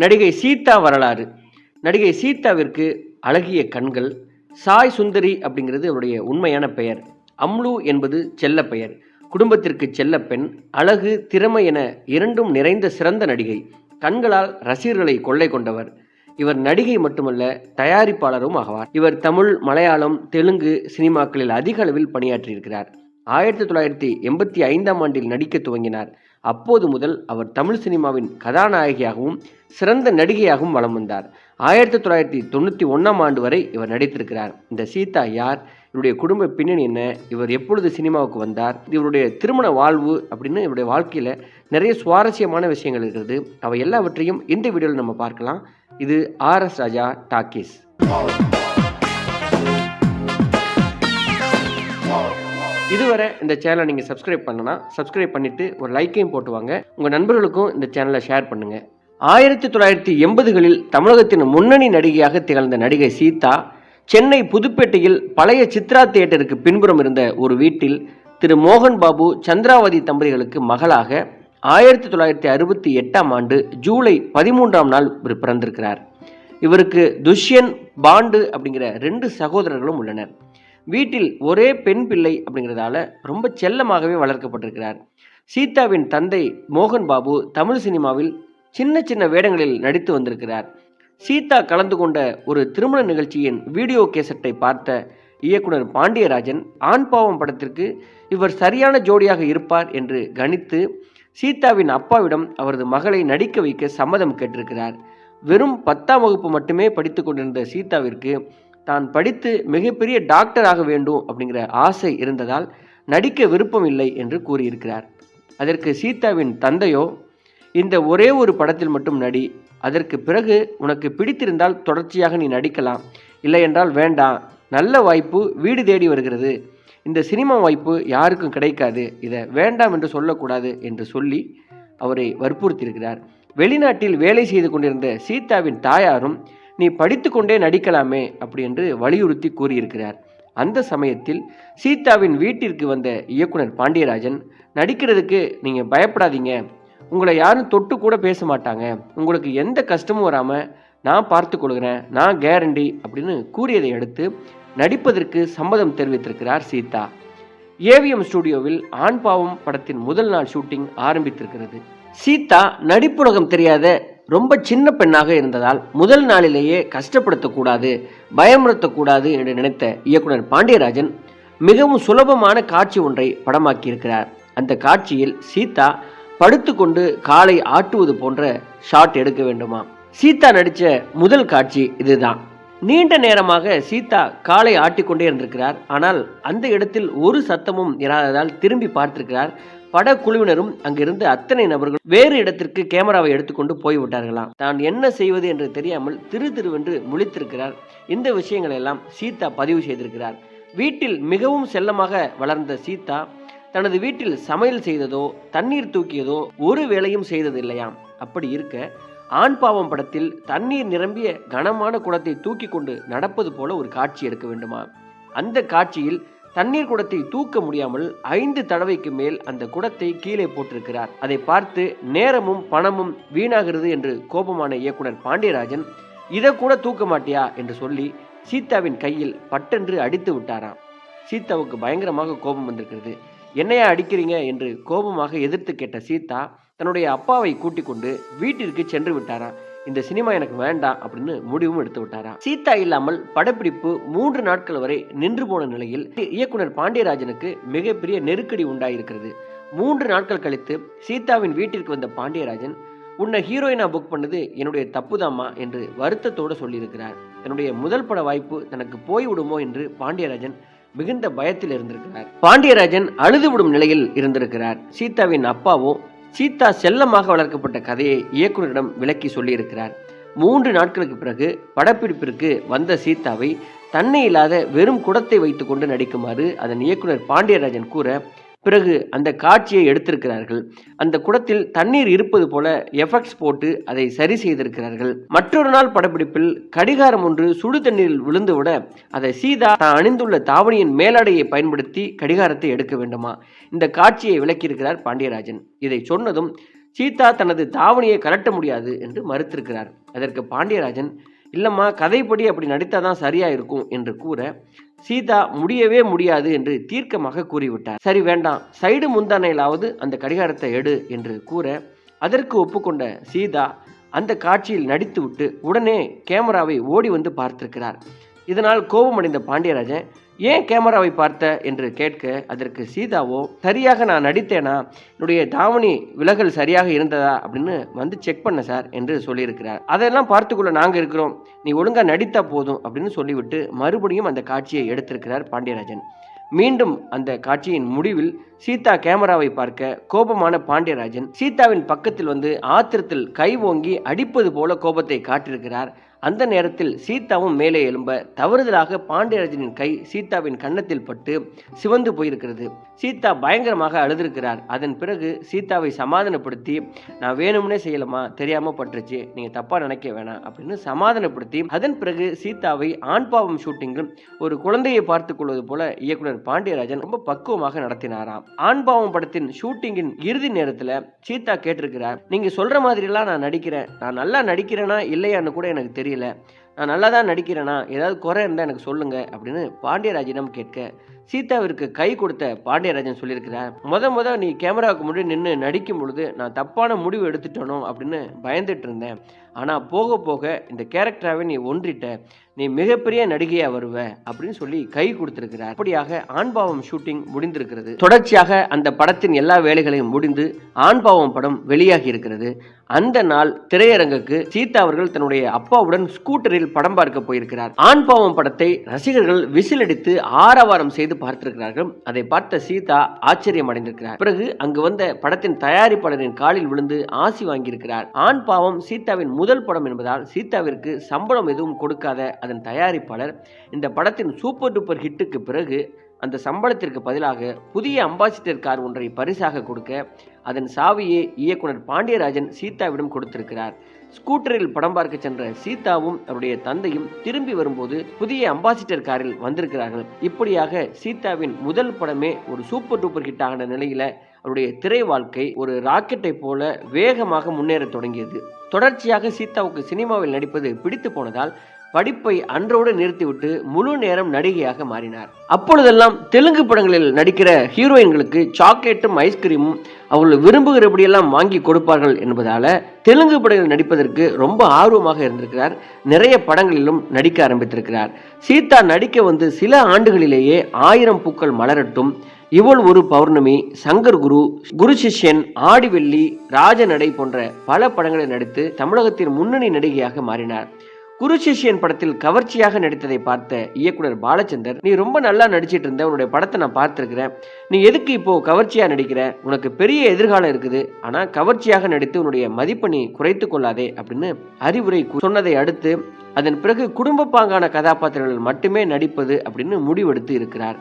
நடிகை சீதா வரலாறு. நடிகை சீதாவிற்கு அழகிய கண்கள் சாய் சுந்தரி அப்படிங்கிறது அவருடைய உண்மையான பெயர். அம்லு என்பது செல்ல பெயர். குடும்பத்திற்கு செல்ல பெண் அழகு திறமை என இரண்டும் நிறைந்த சிறந்த நடிகை. கண்களால் ரசிகர்களை கொள்ளை கொண்டவர். இவர் நடிகை மட்டுமல்ல தயாரிப்பாளரும் ஆவார். இவர் தமிழ் மலையாளம் தெலுங்கு சினிமாக்களில் அதிக அளவில் பணியாற்றியிருக்கிறார். ஆயிரத்தி தொள்ளாயிரத்தி எண்பத்தி ஐந்தாம் ஆண்டில் நடிக்க துவங்கினார். அப்போது முதல் அவர் தமிழ் சினிமாவின் கதாநாயகியாகவும் சிறந்த நடிகையாகவும் வலம் வந்தார். ஆயிரத்தி தொள்ளாயிரத்தி தொண்ணூற்றி ஒன்றாம் ஆண்டு வரை இவர் நடித்திருக்கிறார். இந்த சீதா யார்? இவருடைய குடும்ப பின்னணி என்ன? இவர் எப்பொழுது சினிமாவுக்கு வந்தார்? இவருடைய திருமண வாழ்வு அப்படின்னு இவருடைய வாழ்க்கையில் நிறைய சுவாரஸ்யமான விஷயங்கள் இருக்கிறது. அவை எல்லாவற்றையும் இந்த வீடியோவில் நம்ம பார்க்கலாம். இது ஆர்எஸ் ராஜா டாக்கீஸ். இதுவரை இந்த சேனலை நீங்கள் சப்ஸ்கிரைப் பண்ணனா சப்ஸ்கிரைப் பண்ணிவிட்டு ஒரு லைக்கையும் போட்டு வாங்க உங்கள் நண்பர்களுக்கும் இந்த சேனலை ஷேர் பண்ணுங்கள் ஆயிரத்தி தொள்ளாயிரத்தி எண்பதுகளில் தமிழகத்தின் முன்னணி நடிகையாக திகழ்ந்த நடிகை சீதா சென்னை புதுப்பேட்டையில் பழைய சித்ரா தியேட்டருக்கு பின்புறம் இருந்த ஒரு வீட்டில் திரு மோகன் பாபு சந்திராவதி தம்பதிகளுக்கு மகளாக ஆயிரத்தி தொள்ளாயிரத்தி அறுபத்தி எட்டாம் ஆண்டு ஜூலை பதிமூன்றாம் நாள் இவர் பிறந்திருக்கிறார். இவருக்கு துஷ்யன் பாண்டு அப்படிங்கிற ரெண்டு சகோதரர்களும் உள்ளனர். வீட்டில் ஒரே பெண் பிள்ளை அப்படிங்கிறதால ரொம்ப செல்லமாகவே வளர்க்கப்பட்டிருக்கிறார். சீதாவின் தந்தை மோகன் பாபு தமிழ் சினிமாவில் சின்ன சின்ன வேடங்களில் நடித்து வந்திருக்கிறார். சீதா கலந்து கொண்ட ஒரு திருமண நிகழ்ச்சியின் வீடியோ கேசட்டை பார்த்த இயக்குனர் பாண்டியராஜன் ஆண் பாவம் படத்திற்கு இவர் சரியான ஜோடியாக இருப்பார் என்று கணித்து சீதாவின் அப்பாவிடம் அவரது மகளை நடிக்க வைக்க சம்மதம் கேட்டிருக்கிறார். வெறும் பத்தாம் வகுப்பு மட்டுமே படித்து கொண்டிருந்த சீதாவிற்கு தான் படித்து மிகப்பெரிய டாக்டர் ஆக வேண்டும் அப்படிங்கிற ஆசை இருந்ததால் நடிக்க விருப்பம் இல்லை என்று கூறியிருக்கிறார். அதற்கு சீதாவின் தந்தையோ இந்த ஒரே ஒரு படத்தில் மட்டும் நடி அதற்கு பிறகு உனக்கு பிடித்திருந்தால் தொடர்ச்சியாக நீ நடிக்கலாம். இல்லை என்றால் வேண்டாம். நல்ல வாய்ப்பு வீடு தேடி வருகிறது. இந்த சினிமா வாய்ப்பு யாருக்கும் கிடைக்காது. இதை வேண்டாம் என்று சொல்லக்கூடாது என்று சொல்லி அவரை வற்புறுத்தியிருக்கிறார். வெளிநாட்டில் வேலை செய்து கொண்டிருந்த சீதாவின் தாயாரும் நீ படித்துக்கொண்டே நடிக்கலாமே அப்படி என்று வலியுறுத்தி கூறியிருக்கிறார். அந்த சமயத்தில் சீதாவின் வீட்டிற்கு வந்த இயக்குனர் பாண்டியராஜன் நடிக்கிறதுக்கு நீங்கள் பயப்படாதீங்க. உங்களை யாரும் தொட்டு கூட பேச மாட்டாங்க. உங்களுக்கு எந்த கஷ்டமும் வராமல் நான் பார்த்து கொள்கிறேன். நான் கேரண்டி அப்படின்னு கூறியதை அடுத்து நடிப்பதற்கு சம்மதம் தெரிவித்திருக்கிறார் சீதா. ஏவிஎம் ஸ்டுடியோவில் ஆண் பாவம் படத்தின் முதல் நாள் ஷூட்டிங் ஆரம்பித்திருக்கிறது. சீதா நடிப்புலகம் தெரியாத ரொம்ப சின்ன பெண்ணாக இருந்ததால் முதல் நாளிலேயே கஷ்டப்படுத்தக்கூடாது பயமுறுத்தக்கூடாது என்று நினைத்த இயக்குனர் பாண்டியராஜன் மிகவும் சுலபமான காட்சி ஒன்றை படமாக்கியிருக்கிறார். அந்த காட்சியில் சீதா படுத்துக்கொண்டு காலை ஆட்டுவது போன்ற ஷாட் எடுக்க வேண்டுமா சீதா நடித்த முதல் காட்சி இதுதான். நீண்ட நேரமாக சீதா காலை ஆட்டிக்கொண்டே இருந்திருக்கிறார். ஆனால் அந்த இடத்தில் ஒரு சத்தமும் இராததால் திரும்பி பார்த்திருக்கிறார் படக்குழுவினரும் அங்கிருந்து அத்தனை நபர்கள் வேறு இடத்திற்கு கேமராவை எடுத்துக்கொண்டு போய்விட்டார்களாம். தான் என்ன செய்வது என்று தெரியாமல் திரு திருவென்று முழித்திருக்கிறார். இந்த விஷயங்களை எல்லாம் சீதா பதிவு செய்திருக்கிறார். வீட்டில் மிகவும் செல்லமாக வளர்ந்த சீதா தனது வீட்டில் சமையல் செய்ததோ தண்ணீர் தூக்கியதோ ஒரு வேலையும் செய்ததில்லையாம். அப்படி இருக்க ஆண் பாவம் படத்தில் தண்ணீர் நிரம்பிய கனமான குடத்தை தூக்கி கொண்டு நடப்பது போல ஒரு காட்சி எடுக்க வேண்டுமா? அந்த காட்சியில் தண்ணீர் குடத்தை தூக்க முடியாமல் ஐந்து தடவைக்கு மேல் அந்த குடத்தை கீழே போட்டிருக்கிறார். அதை பார்த்து நேரமும் பணமும் வீணாகிறது என்று கோபமான இயக்குனர் பாண்டியராஜன் இதை கூட தூக்க மாட்டியா? என்று சொல்லி சீதாவின் கையில் பட்டென்று அடித்து விட்டாராம். சீதாவுக்கு பயங்கரமாக கோபம் வந்திருக்கிறது. என்னையா அடிக்கிறீங்க? என்று கோபமாக எதிர்த்து கேட்ட சீதா தன்னுடைய அப்பாவை கூட்டிக் கொண்டு வீட்டிற்கு சென்று விட்டாராம். இந்த சினிமா எனக்கு வேண்டாம் அப்படின்னு முடிவும் எடுத்து விட்டாராம் சீதா இல்லாமல் படப்பிடிப்பு மூன்று நாட்கள் வரை நின்று போன நிலையில் இயக்குனர் பாண்டியராஜனுக்கு மிகப்பெரிய நெருக்கடி உண்டாயிருக்கிறது. மூன்று நாட்கள் கழித்து சீதாவின் வீட்டிற்கு வந்த பாண்டியராஜன் உன்னை ஹீரோயினா புக் பண்ணது என்னுடைய தப்புதாம்மா என்று வருத்தத்தோடு சொல்லியிருக்கிறார். தன்னுடைய முதல் பட வாய்ப்பு தனக்கு போய்விடுமோ என்று பாண்டியராஜன் மிகுந்த பயத்தில் இருந்திருக்கிறார். பாண்டியராஜன் அழுது விடும் நிலையில் இருந்திருக்கிறார். சீதாவின் அப்பாவோ சீதா செல்லமாக வளர்க்கப்பட்ட கதையை இயக்குனரிடம் விளக்கி சொல்லியிருக்கிறார். மூன்று நாட்களுக்கு பிறகு படப்பிடிப்பிற்கு வந்த சீதாவை தன்னை இல்லாத வெறும் குடத்தை வைத்துக்கொண்டு நடிக்குமாறு அதன் இயக்குனர் பாண்டியராஜன் கூற பிறகு அந்த காட்சியை எடுத்திருக்கிறார்கள். அந்த குடத்தில் தண்ணீர் இருப்பது போல எஃபெக்ட்ஸ் போட்டு அதை சரி செய்திருக்கிறார்கள். மற்றொரு நாள் படப்பிடிப்பில் கடிகாரம் ஒன்று சுடு தண்ணீரில் விழுந்துவிட அதை சீதா தான் அணிந்துள்ள தாவணியின் மேலாடையை பயன்படுத்தி கடிகாரத்தை எடுக்க வேண்டுமா? இந்த காட்சியை விளக்கியிருக்கிறார் பாண்டியராஜன். இதை சொன்னதும் சீதா தனது தாவணியை கலட்ட முடியாது என்று மறுத்திருக்கிறார். அதற்கு பாண்டியராஜன் இல்லம்மா கதைப்படி அப்படி நடித்தாதான் சரியா இருக்கும் என்று கூற சீதா முடியவே முடியாது என்று தீர்க்கமாக கூறிவிட்டார். சரி வேண்டாம். சைடு முந்தானையிலாவது அந்த கடிகாரத்தை எடு என்று கூற அதற்கு ஒப்புக்கொண்ட சீதா அந்த காட்சியில் நடித்துவிட்டு உடனே கேமராவை ஓடி வந்து பார்த்திருக்கிறார். இதனால் கோபமடைந்த பாண்டியராஜன் ஏன் கேமராவை பார்த்த என்று கேட்க அதற்கு சீதாவோ சரியாக நான் நடித்தேனா? என்னுடைய தாவணி விலகல் சரியாக இருந்ததா? அப்படின்னு வந்து செக் பண்ண சார் என்று சொல்லியிருக்கிறார். அதெல்லாம் பார்த்துக்குள்ள நாங்கள் இருக்கிறோம். நீ ஒழுங்காக நடித்தா போதும் அப்படின்னு சொல்லிவிட்டு மறுபடியும் அந்த காட்சியை எடுத்திருக்கிறார் பாண்டியராஜன். மீண்டும் அந்த காட்சியின் முடிவில் சீதா கேமராவை பார்க்க கோபமான பாண்டியராஜன் சீதாவின் பக்கத்தில் வந்து ஆத்திரத்தில் கை ஓங்கி அடிப்பது போல கோபத்தை காட்டியிருக்கிறார். அந்த நேரத்தில் சீதாவும் மேலே எழும்ப தவறுதலாக பாண்டியராஜனின் கை சீதாவின் கன்னத்தில் பட்டு சிவந்து போயிருக்கிறது. சீதா பயங்கரமாக அழுதிருக்கிறார். அதன் பிறகு சீதாவை சமாதானப்படுத்தி நான் வேணும்னே செய்யலாமா தெரியாம பட்டுருச்சு. நீங்க தப்பா நினைக்க வேணாம் அப்படின்னு சமாதானப்படுத்தி அதன் பிறகு சீதாவை ஆண் பாவம் ஷூட்டிங்கில் ஒரு குழந்தையை பார்த்துக் கொள்வது போல இயக்குனர் பாண்டியராஜன் ரொம்ப பக்குவமாக நடத்தினாராம். ஆண் பாவம் படத்தின் ஷூட்டிங்கின் இறுதி நேரத்துல சீதா கேட்டிருக்கிறார் நீங்க சொல்ற மாதிரிலாம் நான் நடிக்கிறேன். நான் நல்லா நடிக்கிறேனா இல்லையான்னு கூட எனக்கு தெரியும் தெரியல. நான் நல்லா தான் நடிக்கிறேனா? ஏதாவது குறை இருந்தால் எனக்கு சொல்லுங்க அப்படின்னு பாண்டியராஜனிடம் கேட்க சீதாவிற்கு கை கொடுத்த பாண்டியராஜன் சொல்லியிருக்கிறார் முத முத நீ கேமராவுக்கு முன்னாடி நின்று நடிக்கும் பொழுது நான் தப்பான முடிவு எடுத்துட்டனோ அப்படின்னு பயந்துட்டு இருந்தேன். ஆனால் போக போக இந்த கேரக்டராகவே நீ ஒன்றிட்ட நீ மிகப்பெரிய நடிகையாக வருவ அப்படின்னு சொல்லி கை கொடுத்துருக்கிறார். அப்படியாக ஆண்பாவம் ஷூட்டிங் முடிந்திருக்கிறது. தொடர்ச்சியாக அந்த படத்தின் எல்லா வேலைகளையும் முடிந்து ஆண்பாவம் படம் வெளியாகி இருக்கிறது. அந்த நாள் திரையரங்குக்கு சீதா அவர்கள் தன்னுடைய அப்பாவுடன் ஸ்கூட்டரில் படம் பார்க்க போயிருக்கிறார். ஆண்பாவம் படத்தை ரசிகர்கள் விசிலடித்து ஆரவாரம் செய்து பார்த்திருக்கிறார்கள். அதை பார்த்த சீதா ஆச்சரியம் அடைந்திருக்கிறார் பிறகு அங்கு வந்த படத்தின் தயாரிப்பாளரின் காலில் விழுந்து ஆசி வாங்கியிருக்கிறார். ஆண் பாவம் சீதாவின் முதல் படம் என்பதால் சீதாவிற்கு சம்பளம் எதுவும் கொடுக்காத அதன் தயாரிப்பாளர் இந்த படத்தின் சூப்பர் டூப்பர் ஹிட்டுக்கு பிறகு அந்த சம்பளத்திற்கு பதிலாக புதிய அம்பாசிடர் கார் ஒன்றை பரிசாக கொடுக்க அதன் சாவியை இயக்குனர் பாண்டியராஜன் சீதாவிடம் கொடுத்திருக்கிறார். ஸ்கூட்டரில் படம் பார்க்க சென்ற சீதாவும் அவருடைய தந்தையும் திரும்பி வரும்போது புதிய அம்பாசிடர் காரில் வந்திருக்கிறார்கள். இப்படியாக சீதாவின் முதல் படமே ஒரு சூப்பர் டூப்பர் ஹிட் ஆன நிலையில அவருடைய திரை வாழ்க்கை ஒரு ராக்கெட்டை போல வேகமாக முன்னேறத் தொடங்கியது. தொடர்ச்சியாக சீதாவுக்கு சினிமாவில் நடிப்பது பிடித்து போனதால் படிப்பை அன்றோடு நிறுத்திவிட்டு முழு நேரம் நடிகையாக மாறினார். அப்பொழுதெல்லாம் தெலுங்கு படங்களில் நடிக்கிற ஹீரோயின்களுக்கு சாக்லேட்டும் ஐஸ்கிரீமும் அவர்கள் விரும்புகிறபடியெல்லாம் வாங்கி கொடுப்பார்கள் என்பதால தெலுங்கு படங்களில் நடிப்பதற்கு ரொம்ப ஆர்வமாக இருந்திருக்கிறார். நிறைய படங்களிலும் நடிக்க ஆரம்பித்திருக்கிறார். சீதா நடிக்க வந்து சில ஆண்டுகளிலேயே ஆயிரம் பூக்கள் மலரட்டும். இவள் ஒரு பௌர்ணமி சங்கர் குரு குரு சிஷ்யன் ஆடிவெள்ளி ராஜநடை போன்ற பல படங்களில் நடித்து தமிழகத்தின் முன்னணி நடிகையாக மாறினார். குருசிஷியன் படத்தில் கவர்ச்சியாக நடித்ததை பார்த்த இயக்குனர் பாலச்சந்தர் நீ ரொம்ப நல்லா நடிச்சிட்டு இருந்த உன்னுடைய படத்தை நான் பார்த்துருக்கிறேன். நீ எதுக்கு இப்போ கவர்ச்சியா நடிக்கிற? உனக்கு பெரிய எதிர்காலம் இருக்குது. ஆனா கவர்ச்சியாக நடித்து உன்னுடைய மதிப்பை நீ குறைத்து கொள்ளாதே அப்படின்னு அறிவுரை சொன்னதை அடுத்து அதன் பிறகு குடும்ப பாங்கான கதாபாத்திரங்கள் மட்டுமே நடிப்பது அப்படின்னு முடிவெடுத்து இருக்கிறார்.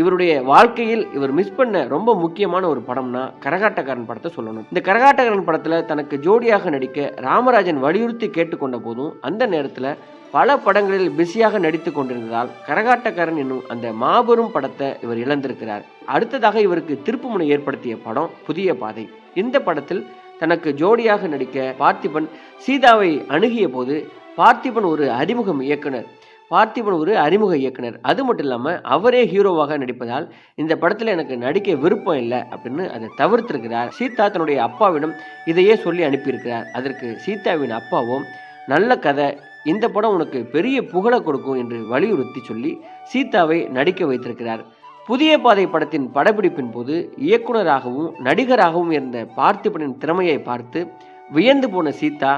இவருடைய வாழ்க்கையில் இவர் மிஸ் பண்ண ரொம்ப முக்கியமான ஒரு படம்னா கரகாட்டக்காரன் படத்தை சொல்லணும். இந்த கரகாட்டக்காரன் படத்துல தனக்கு ஜோடியாக நடிக்க ராமராஜன் வலியுறுத்தி கேட்டுக்கொண்ட போதும் அந்த நேரத்துல பல படங்களில் பிஸியாக நடித்து கொண்டிருந்ததால் கரகாட்டக்காரன் என்னும் அந்த மாபெரும் படத்தை இவர் இழந்திருக்கிறார். அடுத்ததாக இவருக்கு திருப்புமுனை ஏற்படுத்திய படம் புதிய பாதை. இந்த படத்தில் தனக்கு ஜோடியாக நடிக்க பார்த்திபன் சீதாவை அணுகிய போது பார்த்திபன் ஒரு அறிமுகம் இயக்குனர். பார்த்திபன் ஒரு அறிமுக இயக்குனர். அது மட்டும் இல்லாமல் அவரே ஹீரோவாக நடிப்பதால் இந்த படத்தில் எனக்கு நடிக்க விருப்பம் இல்லை அப்படின்னு அதை தவிர்த்திருக்கிறார். சீதா தன்னுடைய அப்பாவிடம் இதையே சொல்லி அனுப்பியிருக்கிறார். அதற்கு சீதாவின் அப்பாவும் நல்ல கதை. இந்த படம் உனக்கு பெரிய புகழை கொடுக்கும் என்று வலியுறுத்தி சொல்லி சீதாவை நடிக்க வைத்திருக்கிறார். புதிய பாதை படத்தின் படப்பிடிப்பின் போது இயக்குனராகவும் நடிகராகவும் இருந்த பார்த்திபனின் திறமையை பார்த்து வியந்து போன சீதா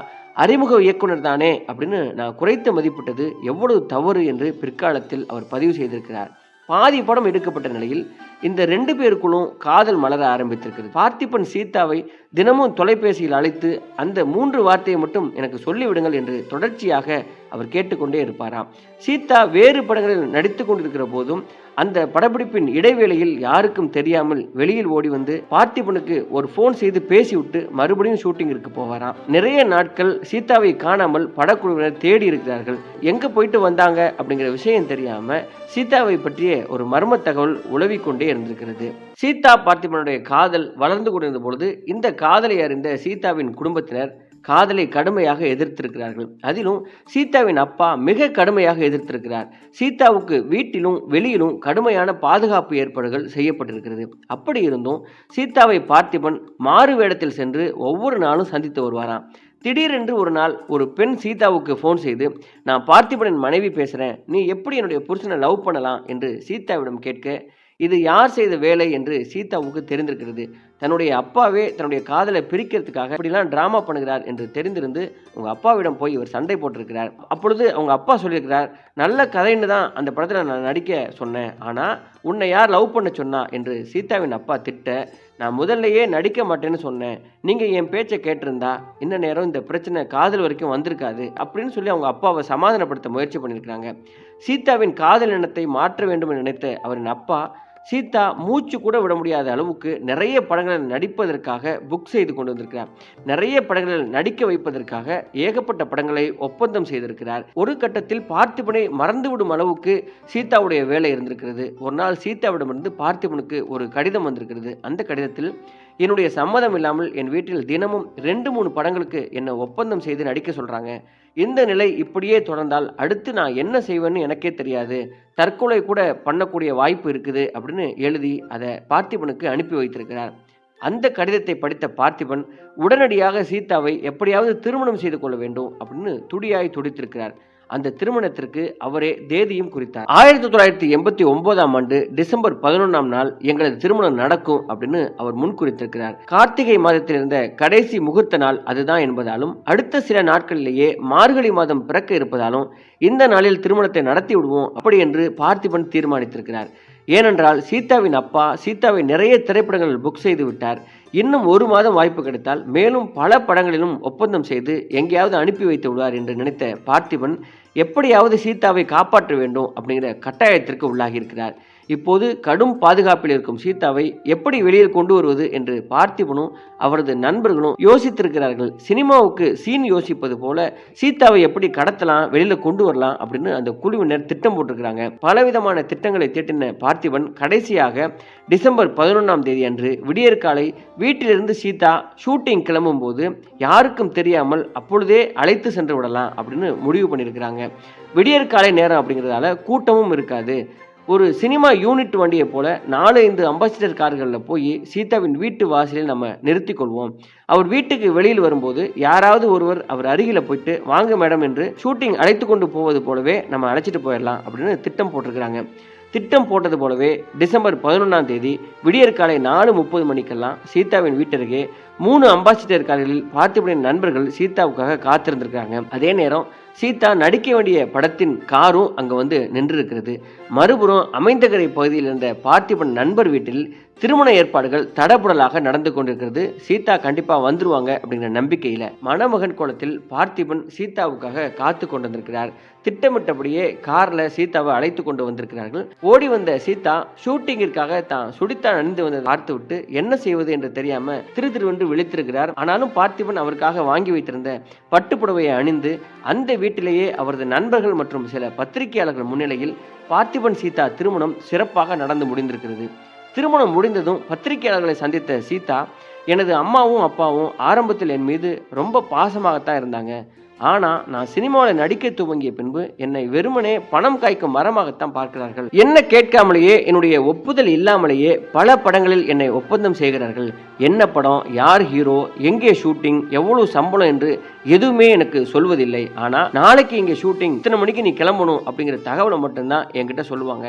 அறிமுக இயக்குனர் தானே அப்படின்னு நான் குறைத்து மதிப்பிட்டது எவ்வளவு தவறு என்று பிற்காலத்தில் அவர் பதிவு செய்திருக்கிறார். பாதி படம் எடுக்கப்பட்ட நிலையில் இந்த ரெண்டு பேருக்குள்ளும் காதல் மலர ஆரம்பித்திருக்கிறது. பார்த்திபன் சீதாவை தினமும் தொலைபேசியில் அழைத்து அந்த மூன்று வார்த்தையை மட்டும் எனக்கு சொல்லிவிடுங்கள் என்று தொடர்ச்சியாக அவர் கேட்டுக்கொண்டே இருப்பாராம். சீதா வேறு படங்களில் நடித்து கொண்டிருக்கிற போதும் அந்த படப்பிடிப்பின் இடைவேளையில் யாருக்கும் தெரியாமல் வெளியில் ஓடி வந்து பார்த்திபனுக்கு ஒரு ஃபோன் செய்து பேசிவிட்டு மறுபடியும் ஷூட்டிங்கிற்கு போவாராம். நிறைய நாட்கள் சீதாவை காணாமல் படக்குழுவினர் தேடி இருக்கிறார்கள். எங்க போயிட்டு வந்தாங்க அப்படிங்கிற விஷயம் தெரியாம சீதாவை பற்றிய ஒரு மர்ம தகவல் உளவிக்கொண்டே கொண்டே இருந்திருக்கிறது. சீதா பார்த்திபனுடைய காதல் வளர்ந்து கொண்டிருந்த பொழுது இந்த காதலை அறிந்த சீதாவின் குடும்பத்தினர் காதலை கடுமையாக எதிர்த்திருக்கிறார்கள். அதிலும் சீதாவின் அப்பா மிக கடுமையாக எதிர்த்திருக்கிறார். சீதாவுக்கு வீட்டிலும் வெளியிலும் கடுமையான பாதுகாப்பு ஏற்பாடுகள் செய்யப்பட்டிருக்கிறது. அப்படி இருந்தும் சீதாவை பார்த்திபன் மாறு வேடத்தில் சென்று ஒவ்வொரு நாளும் சந்தித்து வருவாராம். திடீரென்று ஒரு நாள் ஒரு பெண் சீதாவுக்கு ஃபோன் செய்து நான் பார்த்திபனின் மனைவி பேசுகிறேன் நீ எப்படி என்னுடைய புருஷனை லவ் பண்ணலாம்? என்று சீதாவிடம் கேட்க இது யார் செய்த வேலை என்று சீதாவுக்கு தெரிந்திருக்கிறது. தன்னுடைய அப்பாவே தன்னுடைய காதலை பிரிக்கிறதுக்காக இப்படிலாம் ட்ராமா பண்ணுகிறார் என்று தெரிந்திருந்து உங்கள் அப்பாவிடம் போய் இவர் சண்டை போட்டிருக்கிறார். அப்பொழுது அவங்க அப்பா சொல்லியிருக்கிறார் நல்ல கதைன்னு தான் அந்த படத்தில் நான் நடிக்க சொன்னேன். ஆனால் உன்னை யார் லவ் பண்ண சொன்னா? என்று சீதாவின் அப்பா திட்ட நான் முதல்லையே நடிக்க மாட்டேன்னு சொன்னேன். நீங்கள் என் பேச்சை கேட்டிருந்தா இந்த நேரம் இந்த பிரச்சனை காதல் வரைக்கும் வந்திருக்காது. அப்படின்னு சொல்லி அவங்க அப்பாவை சமாதானப்படுத்த முயற்சி பண்ணியிருக்கிறாங்க. சீதாவின் காதல் எண்ணத்தை மாற்ற வேண்டும் என்று நினைத்த அவரின் அப்பா சீதா மூச்சு கூட விட முடியாத அளவுக்கு நிறைய படங்களில் நடிப்பதற்காக புக் செய்து கொண்டு வந்திருக்கிறார். நிறைய படங்களில் நடிக்க வைப்பதற்காக ஏகப்பட்ட படங்களை ஒப்பந்தம் செய்திருக்கிறார். ஒரு கட்டத்தில் பார்த்திபனை மறந்துவிடும் அளவுக்கு சீதாவுடைய வேலை இருந்திருக்கிறது. ஒரு நாள் சீதாவிடமிருந்து பார்த்திபனுக்கு ஒரு கடிதம் வந்திருக்கிறது. அந்த கடிதத்தில் என்னுடைய சம்மதம் இல்லாமல் என் வீட்டில் தினமும் ரெண்டு மூணு படங்களுக்கு என்னை ஒப்பந்தம் செய்து நடிக்க சொல்கிறாங்க இந்த நிலை இப்படியே தொடர்ந்தால் அடுத்து நான் என்ன செய்வேன்னு எனக்கே தெரியாது. தற்கொலை கூட பண்ணக்கூடிய வாய்ப்பு இருக்குது அப்படின்னு எழுதி அதை பார்த்திபனுக்கு அனுப்பி வைத்திருக்கிறார். அந்த கடிதத்தை படித்த பார்த்திபன் உடனடியாக சீதாவை எப்படியாவது திருமணம் செய்து கொள்ள வேண்டும் அப்படின்னு துடியாய் துடித்திருக்கிறார். அந்த திருமணத்திற்கு அவரே தேதியும் குறித்தார். ஆயிரத்தி தொள்ளாயிரத்தி எண்பத்தி ஒன்பதாம் ஆண்டு டிசம்பர் பதினொன்றாம் நாள் எங்களது திருமணம் நடக்கும் அப்படின்னு அவர் முன்குறித்திருக்கிறார் கார்த்திகை மாதத்தில் இருந்த கடைசி முகூர்த்த நாள் அதுதான் என்பதாலும் அடுத்த சில நாட்களிலேயே மார்கழி மாதம் பிறக்க இருப்பதாலும் இந்த நாளில் திருமணத்தை நடத்தி விடுவோம் அப்படி என்று பார்த்திபன் தீர்மானித்திருக்கிறார். ஏனென்றால் சீதாவின் அப்பா சீதாவை நிறைய திரைப்படங்களில் புக் செய்து விட்டார். இன்னும் ஒரு மாதம் வாய்ப்பு கிடைத்தால் மேலும் பல படங்களிலும் ஒப்பந்தம் செய்து எங்கேயாவது அனுப்பி வைத்து விடுவார் என்று நினைத்த பார்த்திபன் எப்படியாவது சீதாவை காப்பாற்ற வேண்டும் அப்படிங்கிற கட்டாயத்திற்கு உள்ளாகியிருக்கிறார். இப்போது கடும் பாதுகாப்பில் இருக்கும் சீதாவை எப்படி வெளியில் கொண்டு வருவது என்று பார்த்திபனும் அவரது நண்பர்களும் யோசித்திருக்கிறார்கள். சினிமாவுக்கு சீன் யோசிப்பது போல சீதாவை எப்படி கடத்தலாம் வெளியில கொண்டு வரலாம் அப்படின்னு அந்த குழுவினர் திட்டம் போட்டிருக்கிறாங்க. பலவிதமான திட்டங்களை திட்டின பார்த்திபன் கடைசியாக டிசம்பர் பதினொன்றாம் தேதி அன்று விடியற்காலை வீட்டிலிருந்து சீதா ஷூட்டிங் கிளம்பும் போது யாருக்கும் தெரியாமல் அப்பொழுதே அழைத்து சென்று விடலாம் அப்படின்னு முடிவு பண்ணியிருக்கிறாங்க. விடியற்காலை நேரம் அப்படிங்கிறதால கூட்டமும் இருக்காது. ஒரு சினிமா யூனிட் வண்டியை போல நாலு ஐந்து அம்பாசிடர் கார்களில் போய் சீதாவின் வீட்டு வாசலில் நம்ம நிறுத்தி கொள்வோம். அவர் வீட்டுக்கு வெளியில் வரும்போது யாராவது ஒருவர் அவர் அருகில் போயிட்டு வாங்க மேடம் என்று ஷூட்டிங் அழைத்து கொண்டு போவது போலவே நம்ம அழைச்சிட்டு போயிடலாம் அப்படின்னு திட்டம் போட்டிருக்கிறாங்க. திட்டம் போட்டது போலவே டிசம்பர் பதினொன்றாம் தேதி விடியற்காலை நாலு முப்பது மணிக்கெல்லாம் சீதாவின் வீட்டருகே மூணு அம்பாசிடர் கார்களில் பார்த்திபனின் நண்பர்கள் சீதாவுக்காக காத்திருந்திருக்காங்க. அதே நேரம் சீதா நடிக்க வேண்டிய படத்தின் காரும் அங்கே வந்து நின்றிருக்கிறது. மறுபுறம் அமைந்தகரை பகுதியில் இருந்த பார்த்திபன் நண்பர் வீட்டில் திருமண ஏற்பாடுகள் தடபுடலாக நடந்து கொண்டிருக்கிறது. சீதா கண்டிப்பாக வந்துருவாங்க அப்படிங்கிற நம்பிக்கையில் மணமகன் கோலத்தில் பார்த்திபன் சீதாவுக்காக காத்து கொண்டிருக்கிறார் திட்டமிட்டபடியே காரில் சீதாவை அழைத்து கொண்டு வந்திருக்கிறார்கள். ஓடி வந்த சீதா ஷூட்டிங்கிற்காக தான் சுடித்தான் அணிந்து வந்ததை பார்த்துவிட்டு என்ன செய்வது என்று தெரியாம திரு திருவென்று விழித்திருக்கிறார். ஆனாலும் பார்த்திபன் அவருக்காக வாங்கி வைத்திருந்த பட்டுப்புடவையை அணிந்து அந்த வீட்டிலேயே அவரது நண்பர்கள் மற்றும் சில பத்திரிகையாளர்கள் முன்னிலையில் பார்த்திபன் சீதா திருமணம் சிறப்பாக நடந்து முடிந்திருக்கிறது. திருமணம் முடிந்ததும் பத்திரிகையாளர்களை சந்தித்த சீதா எனது அம்மாவும் அப்பாவும் ஆரம்பத்தில் என் மீது ரொம்ப பாசமாகத்தான் இருந்தாங்க. ஆனால் நான் சினிமாவில் நடிக்க துவங்கிய பின்பு என்னை வெறுமனே பணம் காய்க்கும் மரமாகத்தான் பார்க்கிறார்கள். என்ன கேட்காமலேயே என்னுடைய ஒப்புதல் இல்லாமலேயே பல படங்களில் என்னை ஒப்பந்தம் செய்கிறார்கள். என்ன படம் யார் ஹீரோ எங்கே ஷூட்டிங் எவ்வளவு சம்பளம் என்று எதுவுமே எனக்கு சொல்வதில்லை. ஆனால் நாளைக்கு இங்கே ஷூட்டிங் இத்தனை மணிக்கு நீ கிளம்பணும் அப்படிங்கிற தகவலை மட்டும்தான் என்கிட்ட சொல்லுவாங்க.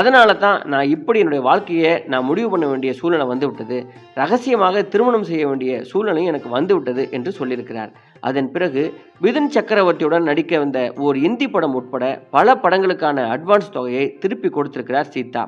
அதனால தான் நான் இப்படி என்னுடைய வாழ்க்கையை நான் முடிவு பண்ண வேண்டிய சூழ்நிலை வந்து விட்டது ரகசியமாக திருமணம் செய்ய வேண்டிய சூழ்நிலையும் எனக்கு வந்துவிட்டது என்று சொல்லியிருக்கிறார். அதன் பிறகு விதுன் சக்கரவர்த்தியுடன் நடிக்க வந்த ஓர் இந்தி படம் உட்பட பல படங்களுக்கான அட்வான்ஸ் தொகையை திருப்பி கொடுத்திருக்கிறார் சீதா.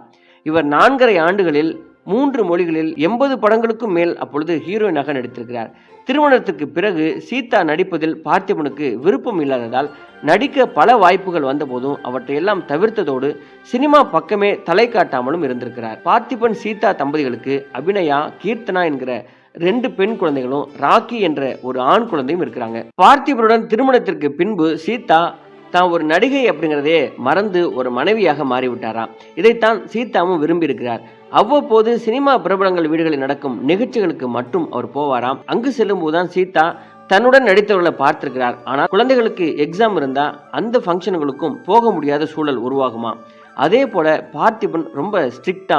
இவர் நான்கரை ஆண்டுகளில் மூன்று மொழிகளில் எண்பது படங்களுக்கும் மேல் அப்பொழுது ஹீரோயினாக நடித்திருக்கிறார். திருமணத்திற்கு பிறகு சீதா நடிப்பதில் பார்த்திபனுக்கு விருப்பம் இல்லாததால் நடிக்க பல வாய்ப்புகள் வந்தபோதும் அவற்றையெல்லாம் தவிர்த்ததோடு சினிமா பக்கமே தலை காட்டாமலும் இருந்திருக்கிறார். பார்த்திபன் சீதா தம்பதிகளுக்கு அபிநயா கீர்த்தனா என்கிற ரெண்டு பெண் குழந்தைகளும் ராக்கி என்ற ஒரு ஆண் குழந்தையும் இருக்கிறாங்க. பார்த்திபனுடன் திருமணத்திற்கு பின்பு சீதா தான் ஒரு நடிகை அப்படிங்கிறதே மறந்து ஒரு மனைவியாக மாறிவிட்டாராம். இதைத்தான் சீதாவும் விரும்பியிருக்கிறார். அவ்வப்போது சினிமா பிரபலங்கள் வீடுகளில் நடக்கும் நிகழ்ச்சிகளுக்கு மட்டும் அவர் போவாராம். அங்கு செல்லும் போதுதான் சீதா தன்னுடன் நடித்தவர்களை பார்த்திருக்கிறார். ஆனால் குழந்தைகளுக்கு எக்ஸாம் இருந்தா அந்த ஃபங்க்ஷனுங்களுக்கும் போக முடியாத சூழல் உருவாகுமா அதே போல பார்த்திபன் ரொம்ப ஸ்ட்ரிக்டா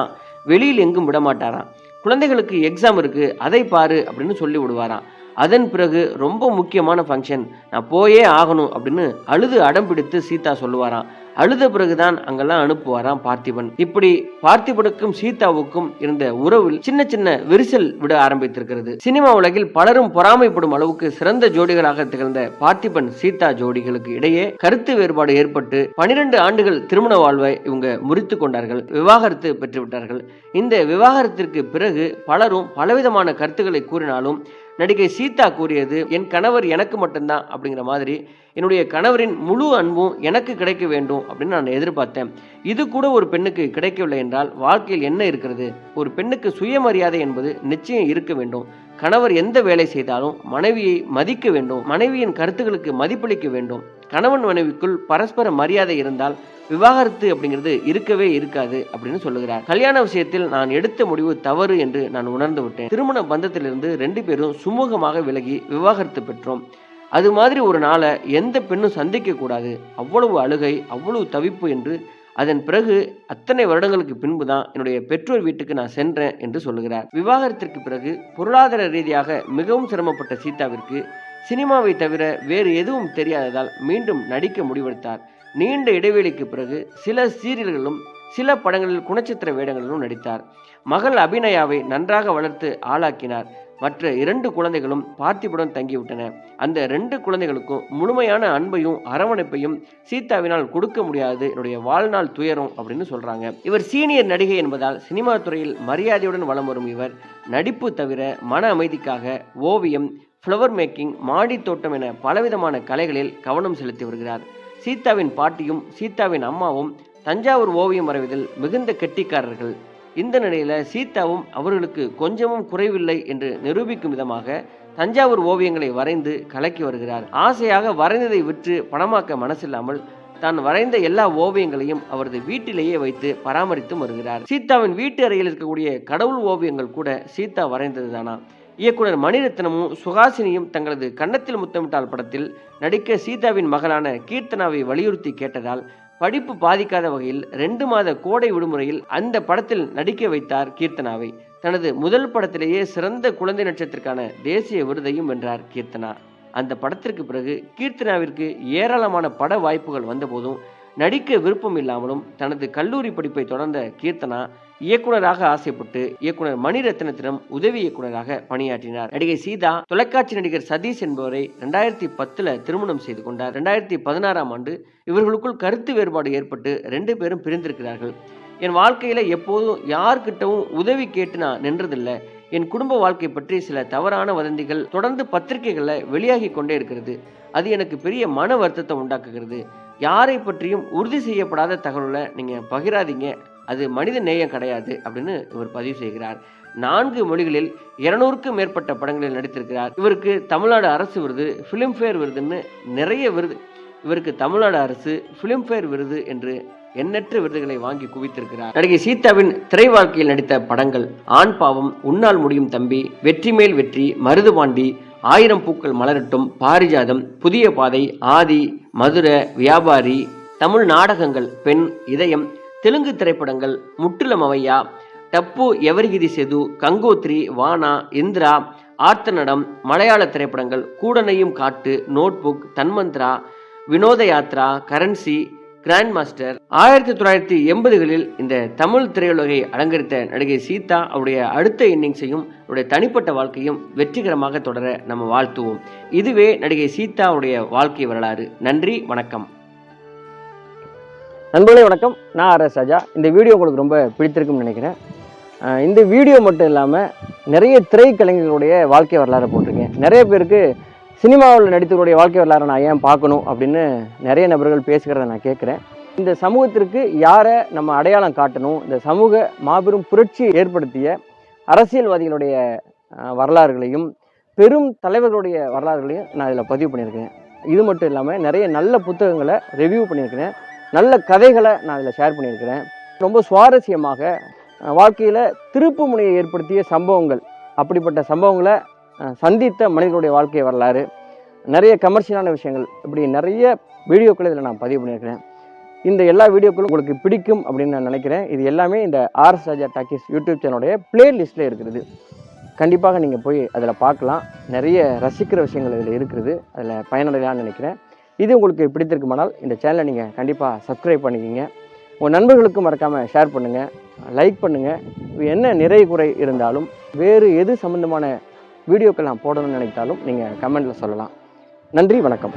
வெளியில் எங்கும் விட மாட்டாராம் குழந்தைகளுக்கு எக்ஸாம் இருக்கு அதை பாரு அப்படின்னு சொல்லி விடுவாராம். அதன் பிறகு ரொம்ப முக்கியமான ஃபங்க்ஷன் நான் போயே ஆகணும் அப்படின்னு அழுது அடம் பிடித்து சீதா சொல்லுவாராம். அழுத பிறகுதான் அங்கெல்லாம் அனுப்புவாராம் பார்த்திபன். இப்படி பார்த்திபனுக்கும் சீதாவுக்கும் இருந்த உறவில் சின்ன சின்ன விரிசல் விட ஆரம்பித்திருக்கிறது. சினிமா உலகில் பலரும் பொறாமைப்படும் அளவுக்கு சிறந்த ஜோடிகளாக திகழ்ந்த பார்த்திபன் சீதா ஜோடிகளுக்கு இடையே கருத்து வேறுபாடு ஏற்பட்டு பனிரெண்டு ஆண்டுகள் திருமண வாழ்வை இவங்க முறித்து கொண்டார்கள் விவாகரத்து பெற்றுவிட்டார்கள். இந்த விவாகரத்திற்கு பிறகு பலரும் பலவிதமான கருத்துக்களை கூறினாலும் நடிகை சீதா கூறியது என் கணவர் எனக்கு மட்டும்தான் அப்படிங்கிற மாதிரி என்னுடைய கணவரின் முழு அன்பும் எனக்கு கிடைக்க வேண்டும் அப்படின்னு நான் எதிர்பார்த்தேன். இது கூட ஒரு பெண்ணுக்கு கிடைக்கவில்லை என்றால் வாழ்க்கையில் என்ன இருக்கிறது? ஒரு பெண்ணுக்கு சுயமரியாதை என்பது நிச்சயம் இருக்க வேண்டும். கணவர் எந்த வேலை செய்தாலும் மனைவியை மதிக்க வேண்டும். மனைவியின் கருத்துக்களுக்கு மதிப்பளிக்க வேண்டும். கணவன் மனைவிக்குள் பரஸ்பர மரியாதை இருந்தால் விவாகரத்து அப்படிங்கிறது இருக்கவே இருக்காது அப்படின்னு சொல்லுகிறார். கல்யாண விஷயத்தில் நான் எடுத்த முடிவு தவறு என்று நான் உணர்ந்து விட்டேன். திருமண பந்தத்திலிருந்து ரெண்டு பேரும் சுமூகமாக விலகி விவாகரத்து பெற்றோம். அது மாதிரி ஒரு நாளை எந்த பெண்ணும் சந்திக்க கூடாது அவ்வளவு அழுகை அவ்வளவு தவிப்பு என்று அதன் பிறகு அத்தனை வருடங்களுக்கு பின்பு தான் என்னுடைய பெற்றோர் வீட்டுக்கு நான் சென்றேன் என்று சொல்லுகிறார். விவாகரத்திற்கு பிறகு பொருளாதார ரீதியாக மிகவும் சிரமப்பட்ட சீதாவிற்கு சினிமாவை தவிர வேறு எதுவும் தெரியாததால் மீண்டும் நடிக்க முடிவெடுத்தார். நீண்ட இடைவெளிக்கு பிறகு சில சீரியல்களிலும் சில படங்களில் குணச்சித்திர வேடங்களிலும் நடித்தார். மகள் அபிநயாவை நன்றாக வளர்த்து ஆளாக்கினார். மற்ற இரண்டு குழந்தைகளும் பார்த்திபுடன் தங்கிவிட்டன. அந்த ரெண்டு குழந்தைகளுக்கும் முழுமையான அன்பையும் அரவணைப்பையும் சீதாவினால் கொடுக்க முடியாது. என்னுடைய வாழ்நாள் துயரம் அப்படின்னு சொல்றாங்க. இவர் சீனியர் நடிகை என்பதால் சினிமா துறையில் மரியாதையுடன் வலம் வரும் இவர். நடிப்பு தவிர மன அமைதிக்காக ஓவியம் ஃப்ளவர் மேக்கிங் மாடித்தோட்டம் என பலவிதமான கலைகளில் கவனம் செலுத்தி வருகிறார். சீதாவின் பாட்டியும் சீதாவின் அம்மாவும் தஞ்சாவூர் ஓவியம் வரைவதில் மிகுந்த கெட்டிக்காரர்கள். இந்த நிலையில் சீதாவும் அவர்களுக்கு கொஞ்சமும் குறைவில்லை என்று நிரூபிக்கும் விதமாக தஞ்சாவூர் ஓவியங்களை வரைந்து கலக்கி வருகிறார். ஆசையாக வரைந்ததை விற்று பணமாக்க மனசில்லாமல் தான் வரைந்த எல்லா ஓவியங்களையும் அவரது வீட்டிலேயே வைத்து பராமரித்தும் வருகிறார். சீதாவின் வீட்டு அறையில் இருக்கக்கூடிய கடவுள் ஓவியங்கள் கூட சீதா வரைந்ததுதானா? இயக்குனர் மணிரத்னமும் சுஹாசினியும் தங்களது கன்னத்தில் முத்தமிட்டால் படத்தில் நடிக்க சீதாவின் மகளான கீர்த்தனாவை வலியுறுத்தி கேட்டதால் படிப்பு பாதிக்காத வகையில் ரெண்டு மாத கோடை விடுமுறையில் அந்த படத்தில் நடிக்க வைத்தார் கீர்த்தனாவை. தனது முதல் படத்திலேயே சிறந்த குழந்தை நட்சத்திற்கான தேசிய விருதையும் வென்றார் கீர்த்தனா. அந்த படத்திற்கு பிறகு கீர்த்தனாவிற்கு ஏராளமான பட வாய்ப்புகள் வந்தபோதும் நடிக்க விருப்பம் இல்லாமலும் தனது கல்லூரி படிப்பை தொடர்ந்த கீர்த்தனா இயக்குனராக ஆசைப்பட்டு இயக்குனர் மணிரத்னத்திடம் உதவி இயக்குனராக பணியாற்றினார். நடிகை சீதா தொலைக்காட்சி நடிகர் சதீஷ் என்பவரை ரெண்டாயிரத்தி பத்துல திருமணம் செய்து கொண்டார். ரெண்டாயிரத்தி பதினாறாம் ஆண்டு இவர்களுக்குள் கருத்து வேறுபாடு ஏற்பட்டு ரெண்டு பேரும் பிரிந்திருக்கிறார்கள். என் வாழ்க்கையில எப்போதும் யார்கிட்டவும் உதவி கேட்டு நான் நின்றதில்லை. என் குடும்ப வாழ்க்கை பற்றி சில தவறான வதந்திகள் தொடர்ந்து பத்திரிகைகளில் வெளியாகி கொண்டே இருக்கிறது. அது எனக்கு பெரிய மன வருத்தத்தை உண்டாக்குகிறது. யாரை பற்றியும் உறுதி செய்யப்படாத தகவலை நீங்கள் பகிராதீங்க. அது மனித நேயம் கிடையாது அப்படின்னு இவர் பதிவு செய்கிறார். நான்கு மொழிகளில் இருநூறுக்கும் மேற்பட்ட படங்களில் நடித்திருக்கிறார். இவருக்கு தமிழ்நாடு அரசு விருது ஃபிலிம்ஃபேர் விருதுன்னு நிறைய விருது. இவருக்கு தமிழ்நாடு அரசு ஃபிலிம்ஃபேர் விருது என்று எண்ணற்ற விருதுகளை வாங்கி குவித்திருக்கிறார். நடிகை சீதாவின் திரை வாழ்க்கையில் நடித்த படங்கள் ஆண் பாவம் உன்னால் முடியும் தம்பி வெற்றி மேல் வெற்றி மருதுபாண்டி ஆயிரம் பூக்கள் மலரட்டும். பாரிஜாதம் புதிய பாதை ஆதி மதுரை வியாபாரி தமிழ் நாடகங்கள் பெண் இதயம் தெலுங்கு திரைப்படங்கள் முற்றிலும் அவையா டப்பு எவர்கிரி செது கங்கோத்ரி வானா இந்திரா ஆர்த்தநடம் மலையாள திரைப்படங்கள் கூடனையும் காட்டு நோட்புக் தன்மந்த்ரா வினோத யாத்ரா கரன்சி கிராண்ட் மாஸ்டர் ஆயிரத்தி தொள்ளாயிரத்தி எண்பதுகளில் இந்த தமிழ் திரையுலகை அலங்கரித்த நடிகை சீதா அவருடைய அடுத்த இன்னிங்ஸையும் அவருடைய தனிப்பட்ட வாழ்க்கையும் வெற்றிகரமாக தொடர நம்ம வாழ்த்துவோம். இதுவே நடிகை சீதாவுடைய வாழ்க்கை வரலாறு. நன்றி வணக்கம். நண்பர்களே வணக்கம். நான் ஆர் எஸ் ராஜா. இந்த வீடியோ உங்களுக்கு ரொம்ப பிடித்திருக்கும்னு நினைக்கிறேன். இந்த வீடியோ மட்டும் இல்லாமல் நிறைய திரைக்கலைஞர்களுடைய வாழ்க்கை வரலாறை போட்டிருக்கேன். நிறைய பேருக்கு சினிமாவில் நடித்தவருடைய வாழ்க்கை வரலாறு நான் ஏன் பார்க்கணும் அப்படின்னு நிறைய நபர்கள் பேசுகிறத நான் கேட்குறேன். இந்த சமூகத்திற்கு யாரை நம்ம அடையாளம் காட்டணும்? இந்த சமூக மாபெரும் புரட்சியை ஏற்படுத்திய அரசியல்வாதிகளுடைய வரலாறுகளையும் பெரும் தலைவர்களுடைய வரலாறுகளையும் நான் இதில் பதிவு பண்ணியிருக்கேன். இது மட்டும் இல்லாமல் நிறைய நல்ல புத்தகங்களை ரிவ்யூ பண்ணியிருக்கிறேன். நல்ல கதைகளை நான் இதில் ஷேர் பண்ணியிருக்கிறேன். ரொம்ப சுவாரஸ்யமாக வாழ்க்கையில் திருப்பு முனையை ஏற்படுத்திய சம்பவங்கள் அப்படிப்பட்ட சம்பவங்களை சந்தித்த மனிதர்களுடைய வாழ்க்கை வரலாறு நிறைய கமர்ஷியலான விஷயங்கள் இப்படி நிறைய வீடியோக்களை இதில் நான் பதிவு பண்ணியிருக்கிறேன். இந்த எல்லா வீடியோக்களும் உங்களுக்கு பிடிக்கும் அப்படின்னு நான் நினைக்கிறேன். இது எல்லாமே இந்த ஆர்எஸ் ராஜா டாக்கிஸ் யூடியூப் சேனலுடைய பிளேலிஸ்ட்டில் இருக்கிறது. கண்டிப்பாக நீங்கள் போய் அதில் பார்க்கலாம். நிறைய ரசிக்கிற விஷயங்கள் இதில் இருக்கிறது. அதில் பயனடையலான்னு நினைக்கிறேன். இது உங்களுக்கு பிடித்திருக்குமானால் இந்த சேனலை நீங்கள் கண்டிப்பாக சப்ஸ்கிரைப் பண்ணிக்கிங்க. உங்கள் நண்பர்களுக்கும் மறக்காமல் ஷேர் பண்ணுங்கள் லைக் பண்ணுங்கள் என்ன நிறை குறை இருந்தாலும் வேறு எது சம்மந்தமான வீடியோக்கள் நான் போடணும்னு நினைத்தாலும் நீங்கள் கமெண்ட்டில் சொல்லலாம். நன்றி வணக்கம்.